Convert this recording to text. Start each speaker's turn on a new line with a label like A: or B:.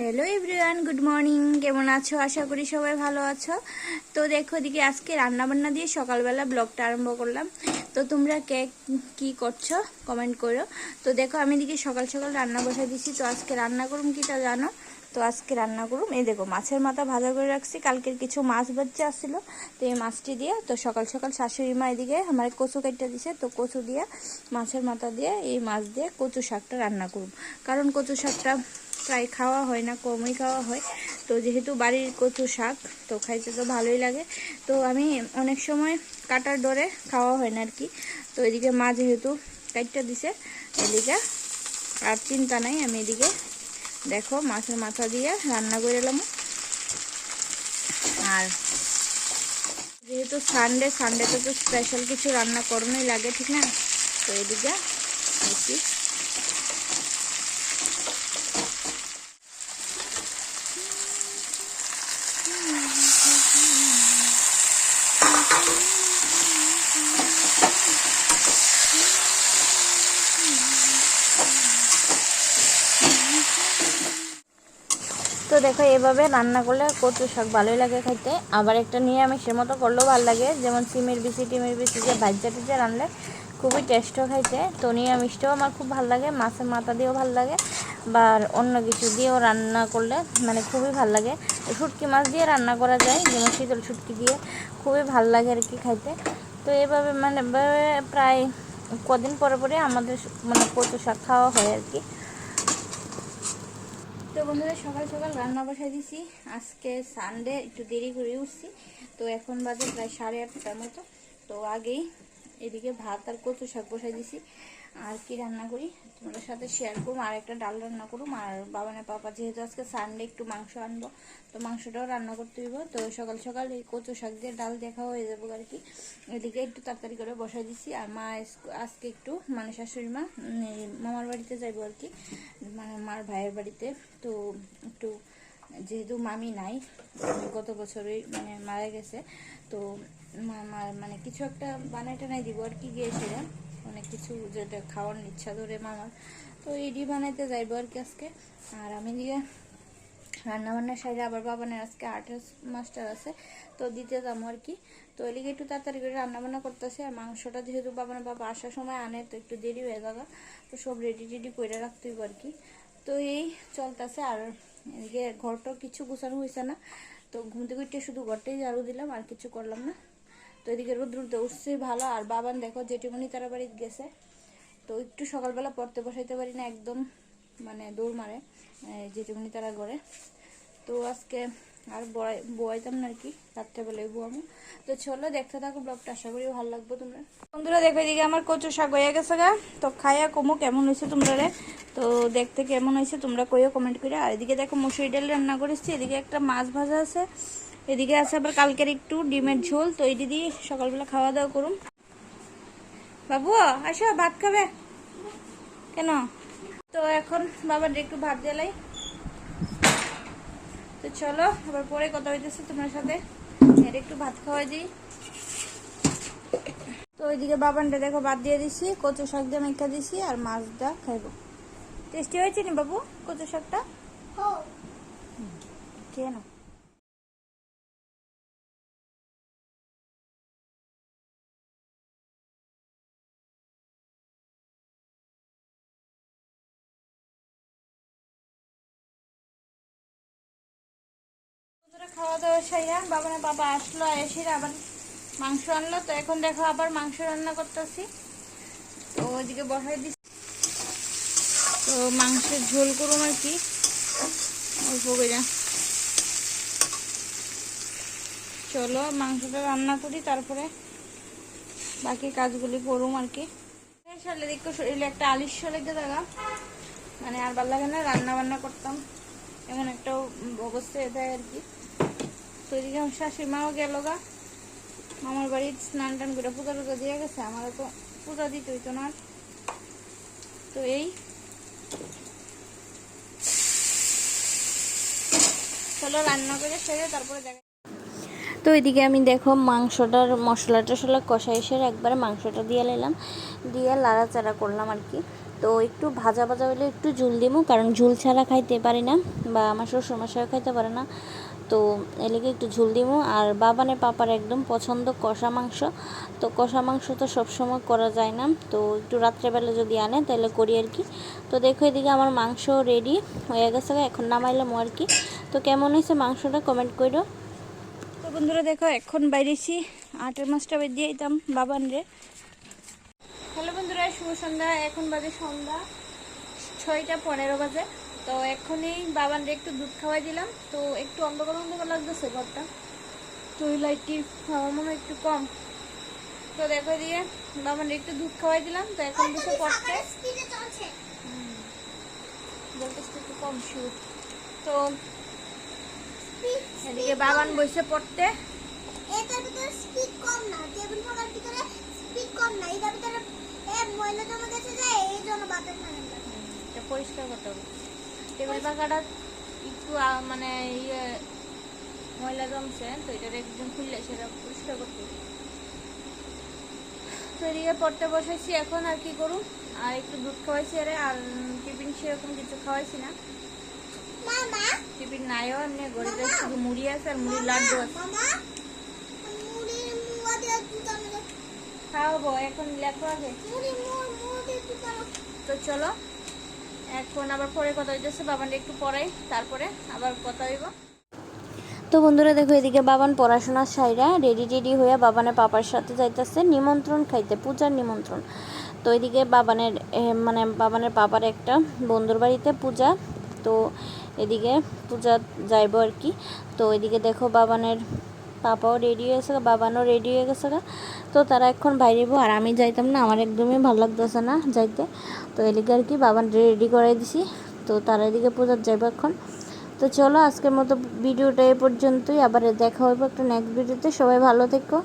A: Hello everyone good morning কেমন আছো? আশা করি সবাই ভালো আছো। তো দেখো দিকে আজকে রান্না বান্না দিয়ে সকালবেলা ব্লগটা আরম্ভ করলাম। তো তোমরা কে কি করছ? কমেন্ট করো। তো দেখো আমি দিকে সকাল সকাল রান্না বসাই দিছি তো আজকে রান্না করুম কিটা জানো? তো আজকে রান্না করুম। এই দেখো মাছের মাথা ভাজা করে রাখছি। কালকের কিছু মাছ বাচ্চা আসছিল তো এই মাছটি দিয়ে, তো সকাল সকাল শাশুড়ি মা এদিকে আমার কচু কাটটা দিছে, তো কচু দিয়ে, মাছের মাথা দিয়ে, এই মাছ দিয়ে কচু শাকটা রান্না করুম। কারণ কচু শাকটা প্রায় খাওয়া হয় না, কমই খাওয়া হয়। তো যেহেতু বাড়ির কচু শাক, তো খাইতে তো ভালোই লাগে। তো আমি অনেক সময় কাটার ডরে খাওয়া হয় না আর কি তো এদিকে মা যেহেতু কাটটা দিছে, এদিকে আর চিন্তা নাই, আমি এদিকে দেখো মাছের মাথা দিয়ে রান্না করে এলাম। আর যেহেতু সানডে সানডেতে তো স্পেশাল কিছু রান্না করানোই লাগে, ঠিক না? তো এদিকে দেখো, এভাবে রান্না করলে কচু শাক ভালোই লাগে খাইতে। আবার একটা নিরামিষের মতো করলেও ভালো লাগে। যেমন সিমের বিচি, টিমের বিচি যে ভাজ্যা টিজা রানলে খুবই টেস্টও খাইতে। তো নিরামিষটাও আমার খুব ভালো লাগে, মাছের মাথা দিয়েও ভালো লাগে। বা অন্য কিছু দিয়েও রান্না করলে মানে খুবই ভালো লাগে। শুটকি মাছ দিয়ে রান্না করা যায়, যেমন শীতল শুটকি দিয়ে। খুবই ভালো লাগে আর কি খাইতে। তো এভাবে মানে প্রায় কদিন পরে পরে আমাদের মানে কচু শাক খাওয়া হয় আর কি। তো বন্ধুরা, সকাল সকাল রান্না বসাই দিছি। আজকে সানডে একটু দেরি করে উঠছি। তো এখন বাজে প্রায় সাড়ে আটটার মতো। তো আগেই এদিকে ভাত আর কচু শাক বসাই দিছি। আর কি রান্না করি? তোমাদের সাথে শেয়ার করুম আর একটা ডাল রান্না করুম। আর বাবানের পাপা, যেহেতু আজকে সানডে একটু মাংস আনব, তো মাংসটাও রান্না করতে হইব। তো সকাল সকাল এই কচু শাক দিয়ে ডাল দেখা হয়ে যাব আর কি। এদিকে একটু তাড়াতাড়ি করে বসাই দিছি। আর মা আজকে একটু মানে শাশুড়ি মা মামার বাড়িতে যাইবো আর কি। মানে মার ভাইয়ের বাড়িতে। তো একটু যেহেতু মামি নাই গত বছরই মানে মারা গেছে। তো মানে কিছু একটা বানাই টানাই দিব আর কি গিয়েছিলাম অনেক কিছু যেটা খাওয়ার ইচ্ছা ধরে মামার। তো এডি বানাইতে যাইবো আর কি আজকে। আর আমি দিয়ে রান্না বান্নার সাইডে আবার বাবানের আজকে আর্টেস মাস্টার আছে, তো দিতে যাব আর কি। তো এলিগে একটু তাড়াতাড়ি করে রান্না বান্না করতেছে। আর মাংসটা যেহেতু বাবানের বাবা আসার সময় আনে, তো একটু দেরি হয়ে যাবে। তো সব রেডি টেডি করে রাখতে হইব আর কি। তো এই চলতেছে। আর এদিকে ঘরটাও কিছু গুছানো হয়েছে না। তো ঘুম থেকে শুধু ঘরটাই ঝাড়ু দিলাম, আর কিছু করলাম না। তো এদিকে রোদ্রুতে উঠছে, ভালো। আর বাবান দেখো, জেঠিমণি তারা বাড়িতে গেছে। তো একটু সকালবেলা পড়তে বসাইতে পারি না, একদম মানে দৌড় মারে জেঠিমণি তারা ঘরে। তো আজকে আর বয়াইতাম না আর কি, রাত্রেবেলায় বুয়ামো তো চলো, দেখতে থাকো ব্লগটা, আশা করি ভালো লাগবে তোমরা। বন্ধুরা, দেখো এদিকে আমার কচু শাক হয়ে গেছে গা। তো খাইয়া কমো, কেমন হয়েছে তোমরা রে? তো দেখতে কেমন হয়েছে তোমরা কইও কমেন্ট করে। আর এদিকে দেখো মুসুরি ডাল রান্না করেছি, এদিকে একটা মাছ ভাজা আছে। এদিকে আছে আবার কালকের একটু ডিমের ঝোল তো এটি দিয়ে সকালবেলা খাওয়া দাওয়া করুন। বাবু আসো ভাত খাবে? কেন? তো এখন বাবার একটু ভাত জ্বালাই। তো চলো আবার পরে কথা হইতেছে তোমার সাথে। এর একটু ভাত খাওয়াই দিই। তো ওইদিকে বাবানটা দেখো ভাত দিয়ে দিছি কচু শাক দিয়ে মেখা দিছি আর মাছটা খাইবো। টেস্টি হয়েছে নি বাবু কচু শাকটা? খেয়ে খাওয়া দাওয়া সাইয়া বাবা না বাবা আসলো এসে আবার মাংস আনলো। তো এখন দেখো আবার মাংস রান্না করতেছি। তো ওইদিকে বসাই দিচ্ছি তো মাংসের ঝোল করুন আর কি। অল্প করে। চলো মাংসটা রান্না করি, তারপরে বাকি কাজগুলি করুম আর কি। শরীরে একটু শরীরে একটা আলিস্য লেগে থাকা। মানে আর ভালো লাগে না রান্না বান্না করতাম। এমন একটা অবস্থা দেয় আর কি। তো এদিকে আমার শাশুড়ি মাও গেল গা। মামার বাড়ির স্নান টান করে পূজা টুজা দিয়ে গেছে, আমারও তো পূজা দিতে হইতো না। তো এই। চলো রান্না করে তারপরে তো এদিকে আমি দেখো মাংসটার মশলা টশলা কষা এসে একবারে মাংসটা দিয়ে নিলাম। দিয়ে লাড়াচাড়া করলাম আর কি। তো একটু ভাজা ভাজা হলে একটু ঝুল দিমু, কারণ ঝুল ছাড়া খাইতে পারি না বা আমার শ্বশুর মশাইও খাইতে পারে না। তো এলাকে একটু ঝুল দিমু। আর বাবানে পাপার একদম পছন্দ কষা মাংস। তো কষা মাংস তো সবসময় করা যায় না। তো একটু রাত্রেবেলা যদি আনে তাহলে করি আর কি। তো দেখো এদিকে আমার মাংস রেডি হয়ে গেছে এখন নামাইলাম আর কি। তো কেমন হয়েছে মাংসটা কমেন্ট করো তো বন্ধুরা দেখো এখন বাইরেছি। আটের মাছটা বের দিয়ে দিতাম বাবান রে হ্যালো বন্ধুরা শুভ সন্ধ্যা। এখন বাজে সন্ধ্যা ছয়টা পনেরো বাজে। তো এখনই বাবানরে একটু দুধ খাওয়াই দিলাম। তো একটু অন্ধকার অন্ধকার লাগতেছে ঘরটা। তো লাইটটি খাওয়া মনে একটু কম। তো দেখো দিয়ে বাবানরে একটু দুধ খাওয়াই দিলাম। তো এখন বসে পড়তে বলতেছে একটু কম সুর। তো এদিকে বাবান বসে পড়তে।
B: এটার ভিতরে স্পিড কম না। টেবিল ফাঁকার ভিতরে স্পিড কম না। এটার ভিতরে এ ময়লা জমা গেছে যে এই জন্য বাতাস মানে
A: পরিষ্কার করতে হবে টেবিল পাখাটা একটু মানে ইয়ে ময়লা জমছে তো এটা একদম খুললে সেটা পরিষ্কার করতে তো এদিকে পড়তে বসাইছি এখন আর কি করুম? আর একটু দুধ খাওয়াইছি আরে আর টিফিন সেরকম কিছু খাওয়াইছি না। টিফিন নাইও এমনি গরিবে শুধু মুড়ি আছে আর মুড়ি লাড্ডু আছে।
B: মুড়ির।
A: খাওয়াবো এখন লেখো আগে। তো চলো। এখন আবার পরে কথা হইতেছে একটু তারপরে আবার কথা হইব। তো বন্ধুরা, দেখো এদিকে বাবান পড়াশোনার সাইরা রেডি টেডি হয়ে বাবানের পাপার সাথে যাইতেছে। নিমন্ত্রণ খাইতে, পূজার নিমন্ত্রণ। তো এদিকে বাবানের মানে বাবানের পাপার একটা বন্ধুর বাড়িতে পূজা। তো এদিকে পূজা যাইব আর কি। তো এদিকে দেখো বাবানের পাপাও রেডি হয়ে গেছে, বাবানও রেডি হয়ে গেছে। তো তারা এখন বাইরে আর আমি যাইতাম না, আমার একদমই ভালো লাগতেছে না যাইতে। তো এদিকে আর কি বাবান রেডি করাই দিছি। তো তারা এদিকে পূজার যাইব এখন। তো চলো আজকের মতো ভিডিওটা এ পর্যন্তই, আবার দেখা হইব একটা নেক্সট ভিডিওতে সবাই ভালো থেকো।